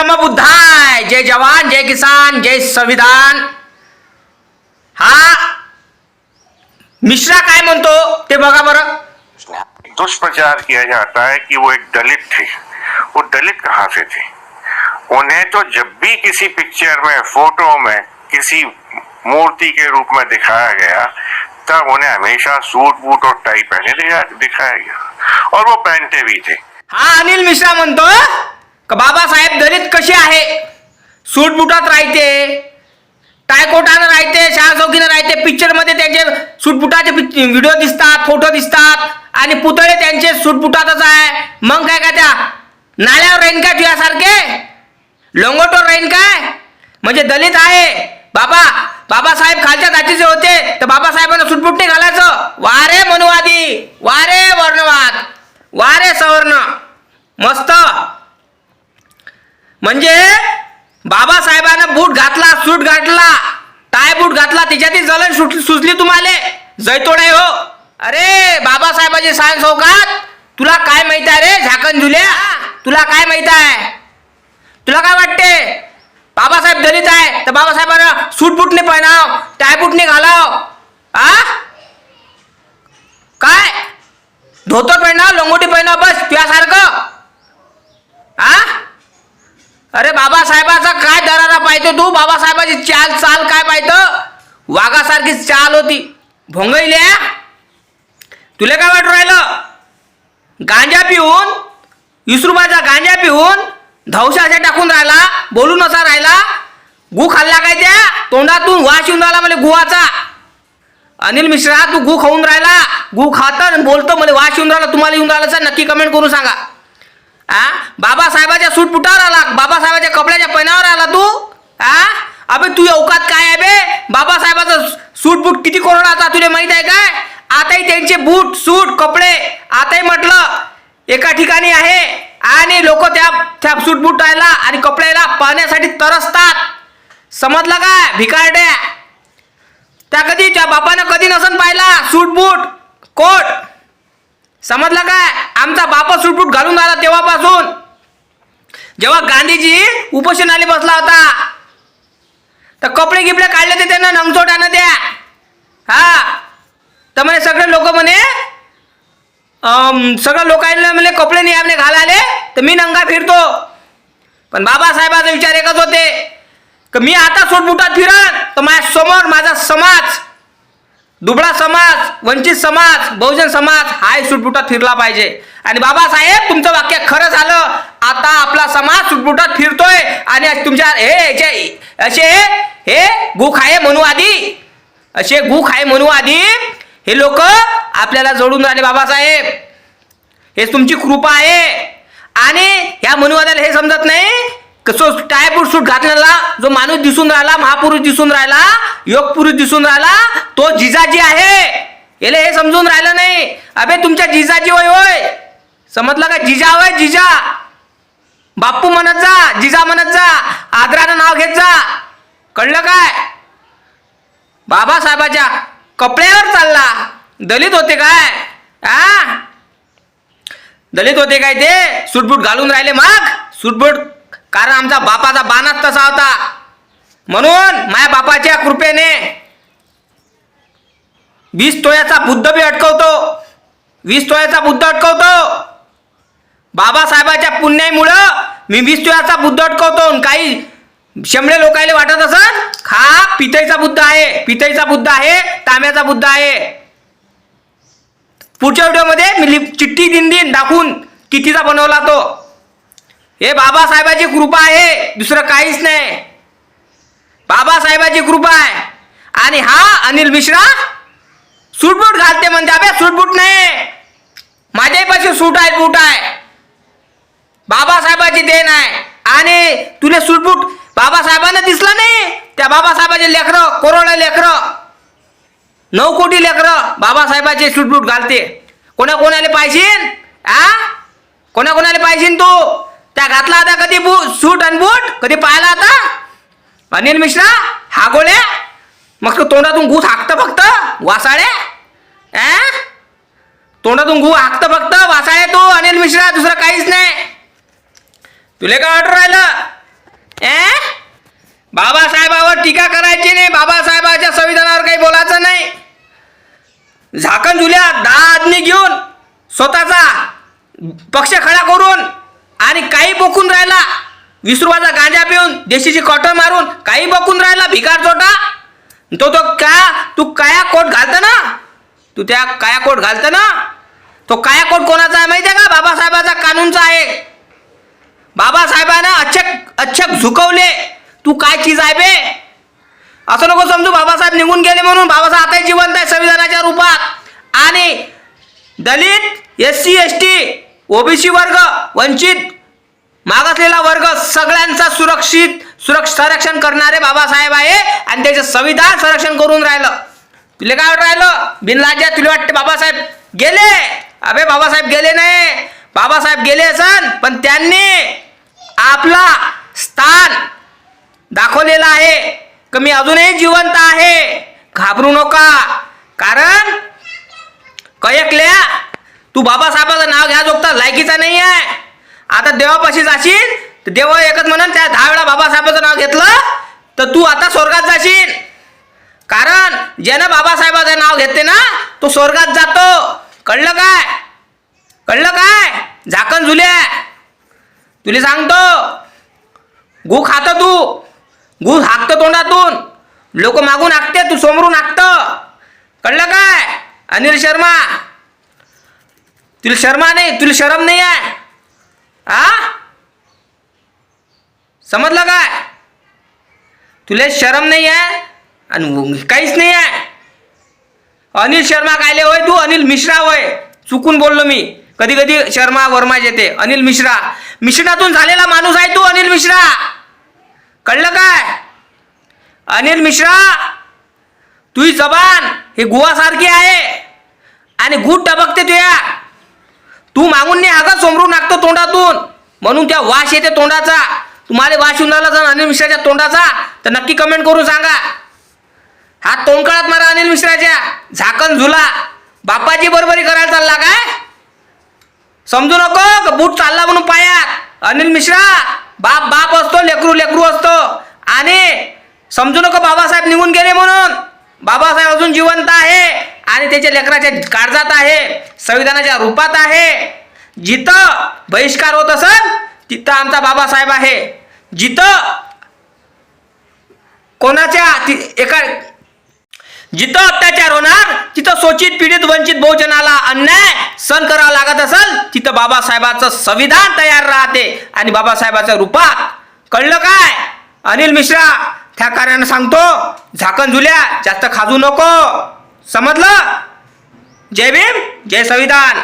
नम बुद्धाय। जय जवान जय किसान जय संविधान। हा? मिश्रा काय म्हणतो? ते बघा बरं. दुष्प्रचार किया जाता है कि वो एक दलित थे। वो दलित कहाँ से थे? उन्हें तो जब भी किसी पिक्चर में फ़ोटो में किसी मूर्ति के रूप में दिखाया गया तब उन्हें हमेशा सूट बूट और टाई पहने दिखाया गया। और वो पहनते भी थे। हाँ अनिल मिश्रा मन म्हणतो का बाबासाहेब दलित कसे आहे? सूटबुटात राहते टायकोटानं राहते शाळा चौकीनं राहते पिक्चरमध्ये त्यांचे सुटपुटाचे व्हिडिओ दिसतात फोटो दिसतात आणि पुतळे त्यांचे सुटपुटातच आहे. मग काय का त्या नाल्यावर राहीन का तुझ्यासारखे? लोंगोटवर राहीन काय? म्हणजे दलित आहे. बाबा बाबासाहेब खालच्या जातीचे होते तर बाबासाहेबांना सुटपुट नाही घालायचं. वारे मनुवादी वारे वर्णवाद वारे सवर्ण. मस्त. म्हणजे बाबासाहेबांना बूट घातला सूट घातला टाय बूट घातला त्याच्यातही जलन सुचली तुम्हाला. जैतोडे हो. अरे बाबासाहेबाची सांग सौकात. तुला काय माहीत आहे रे झाकण झुल्या तुला काय माहीत आहे? तुला काय वाटते? बाबासाहेब दलित आहे तर बाबासाहेबांना सूट बूट नाही पहिनाव टाय बूट नाही घालाव. आ? काय? धोतर पहिनाव लंगोटी पहिनाव बस तुझ्यासारखं? आ अरे बाबासाहेबाचा काय दरारा पाहिजे? तू बाबासाहेबाची चाल चाल काय पाहिजे? वाघासारखी चाल होती. भोंगईल्या तुला काय वाटू राहिलं? गांजा पिऊन वीस गांजा पिऊन धवशा अशा टाकून राहिला बोलून असा राहिला. गु खाल्ला काय त्या? तोंडातून वास येऊन राहिला मला गुवाचा अनिल मिश्रा तू गु खाऊन राहिला. गु खात बोलतो मला वास येऊन राहिला. तुम्हाला येऊन राहिला सर नक्की कमेंट करून सांगा. आ? बाबासाहेबाच्या सूट बुटावर आला. बाबासाहेबाच्या कपड्याच्या पैनावर आला तू? आ? अबे तू अवकात काय आहे बे? बाबासाहेबाचं सूट बूट किती आता तुला माहीत आहे काय? आताही त्यांचे बूट सूट कपडे आताही म्हटलं एका ठिकाणी आहे. आणि लोक त्या त्या सूट राहिला आणि कपड्याला पाहण्यासाठी तरसतात. समजलं काय? भिकारड्या त्या कधी त्या बापानं कधी नसन पाहिला सूट बूट? कोट? समजलं काय? आमचा बापा सुटपूट घालून आला तेव्हापासून. जेव्हा गांधीजी उपोषणाला बसला होता तर कपडे गिपडे काढले ते त्यांना नंगचोटानं द्या हा. तर म्हणे सगळे लोक म्हणे सगळं लोकांना म्हणे कपडे नाही आमने घालाले तर मी नंगा फिरतो. पण बाबासाहेबाचा विचार एकच होते की मी आता सुटबुटात फिरन तर माझ्यासमोर माझा समाज दुबळा समाज वंचित समाज बहुजन समाज हाय सुटबुटात फिरला पाहिजे. आणि बाबासाहेब तुमचं वाक्य खरं झालं. आता आपला समाज सुटबुटात फिरतोय. आणि तुमच्या हे असे हे गुख आहे म्हणू आधी असे गुख आहे म्हणू आधी हे लोक आपल्याला जोडून राहिले बाबासाहेब. हे तुमची कृपा आहे. आणि ह्या मनुवादाला हे समजत नाही. कसं टायपूट सूट घातलेला जो माणूस दिसून राहिला महापुरुष दिसून राहिला योग पुरुष दिसून राहिला तो जिजाजी आहे. याला हे समजून राहिलं नाही. अबे तुमच्या जिजाजी होय होय. समजलं का? जिजा होय जिजा. बाप्पू म्हणत जा जिजा म्हणत जा. आदरानं नाव घेत जा. कळलं काय? बाबासाहेबाच्या कपड्यावर चालला. दलित होते काय? आ? दलित होते काय ते? सूटबूट घालून राहिले मग. सूटबूट कारण आमचा बापाचा बाणच तसा होता. म्हणून माझ्या बापाच्या कृपेने वीस तोयाचा बुद्ध बी अटकवतो. वीस तोयाचा बुद्ध अटकवतो. बाबासाहेबाच्या पुण्यामुळं मी वीस तोयाचा बुद्ध अटकवतो आणि काही शंभरे लोकायले वाटत असत हा पितईचा बुद्ध आहे पितईचा बुद्ध आहे तांब्याचा बुद्ध आहे. पुढच्या व्हिडिओमध्ये मी लिप चिठ्ठी दिन दिन दाखवून कितीचा बनवला तो. हे बाबासाहेबाची कृपा आहे दुसरं काहीच नाही. बाबासाहेबाची कृपा आहे. आणि हा अनिल मिश्रा सूटबूट घालते म्हणते अबे सूटबूट नाही. माझ्याही पाशी सूट आहे बूट आहे बाबासाहेबाची देण आहे. आणि तुले सूटबूट बाबासाहेबांना दिसला नाही. त्या बाबासाहेबाचे लेकरं कोरोना लेकरं नऊ कोटी लेकरं बाबासाहेबाचे सूटबूट घालते. कोणा कोणाला पाहिजे आ? कोणा कोणाला पाहिजे तू? त्या घातला आता कधी बू सूट आणि बूट? कधी पाहिला आता? अनिल मिश्रा हा गोळ्या मग तोंडातून घूस हाकतं फक्त वासाळ्या? तोंडातून घू हाकत फक्त वासाळ्या तू अनिल मिश्रा दुसरं काहीच नाही. तुला काय ऑर्डर राहिलं? बाबासाहेबावर टीका करायची नाही बाबासाहेबाच्या संविधानावर काही बोलायचं नाही. झाकण झुल्या दहा आदमी घेऊन स्वतःचा पक्ष खडा करून आणि काही बोकून राहिला. वीस रुपयाचा गांजा पिऊन देशीची कॉटन मारून काही बकून राहिला भिकार चोटा. तो तो का तू काया कोट घालत ना? तू त्या काया कोट घालत ना? तो काया कोट कोणाचा आहे माहिती आहे का? बाबासाहेबाचा कानूनचा आहे. बाबासाहेबांना अच्छक अच्छक झुकवले. तू काय चीज आहे बे? असं नको समजू बाबासाहेब निघून गेले म्हणून बाबासाहेब आताही जिवंत आहे संविधानाच्या रूपात. आणि Dalit S C S T OBC वर्ग वंचित मागासलेला वर्ग सगळ्यांचा सुरक्षित सुरक्ष संरक्षण करणारे बाबासाहेब आहे आणि त्याचं संविधान संरक्षण करून राहिलं. तुला काय राहिलं? बिनलाज्या तुला वाटते बाबासाहेब गेले? अबे बाबासाहेब गेले नाही. बाबासाहेब गेले असन पण त्यांनी आपला स्थान दाखवलेला आहे. की मी अजूनही जिवंत आहे? घाबरू नका. कारण कयकल्या तू बाबासाहेबाचं नाव घ्या जोगता लायकीचा नाही आहे आता देवापाशी जाशील तर देव एकच म्हणून त्या दहा वेळा बाबासाहेबाचं नाव घेतलं तर तू आता स्वर्गात जाशील. कारण ज्यानं बाबासाहेबाचं नाव घेते ना तो स्वर्गात जातो. कळलं काय? कळलं काय? झाकण झुल्या तुला सांगतो. गु खात तू. गु हाकत तोंडातून. लोक मागून हाकते तू समोरून हाकत. कळलं काय? अनिल शर्मा. तुला शर्मा नाही तुला शरम नाही आहे. आ? समजलं काय? तुला शरम नाही आहे? आणि काहीच नाही आहे. अनिल शर्मा कायले होय? तू अनिल मिश्रा होय. चुकून बोललो मी. कधी कधी शर्मा वर्मा येते अनिल मिश्रा. मिश्रातून झालेला माणूस आहे तू अनिल मिश्रा. कळलं काय? अनिल मिश्रा तुझी जबान. हे गुवासारखी आहे. आणि गुट टबकते तुया. तू मागून नाही हातात सोमरून टाकतो तोंडातून. म्हणून त्या वाश येते तोंडाचा. तुम्हाला वाश येऊन राहिला जर अनिल मिश्राच्या तोंडाचा तर नक्की कमेंट करून सांगा. हा तोंकाळात मारा अनिल मिश्राच्या. झाकण झुला. बापाची बरोबरी करायला चालला काय समजू नको बूट चालला म्हणून पायात? अनिल मिश्रा बाप बाप असतो लेकरू लेकरू असतो. आणि समजू नको बाबासाहेब निघून गेले म्हणून. बाबासाहेब अजून जिवंत आहे आणि त्याच्या लेकराच्या काळजात आहे संविधानाच्या रूपात आहे. जिथं बहिष्कार होत असेल तिथं आमचा बाबासाहेब आहे. जिथं कोणाच्या एका जिथं अत्याचार होणार तिथं शोषित पीडित वंचित बहुजनाला अन्याय सहन करावा लागत असेल तिथं बाबासाहेबाचं संविधान तयार राहते. आणि बाबासाहेबाच्या रूपात कळलं काय? अनिल मिश्रा त्या कार्यानं सांगतो झाकण झुल्या जास्त खाजू नको. समजलं? जय भीम जय संविधान.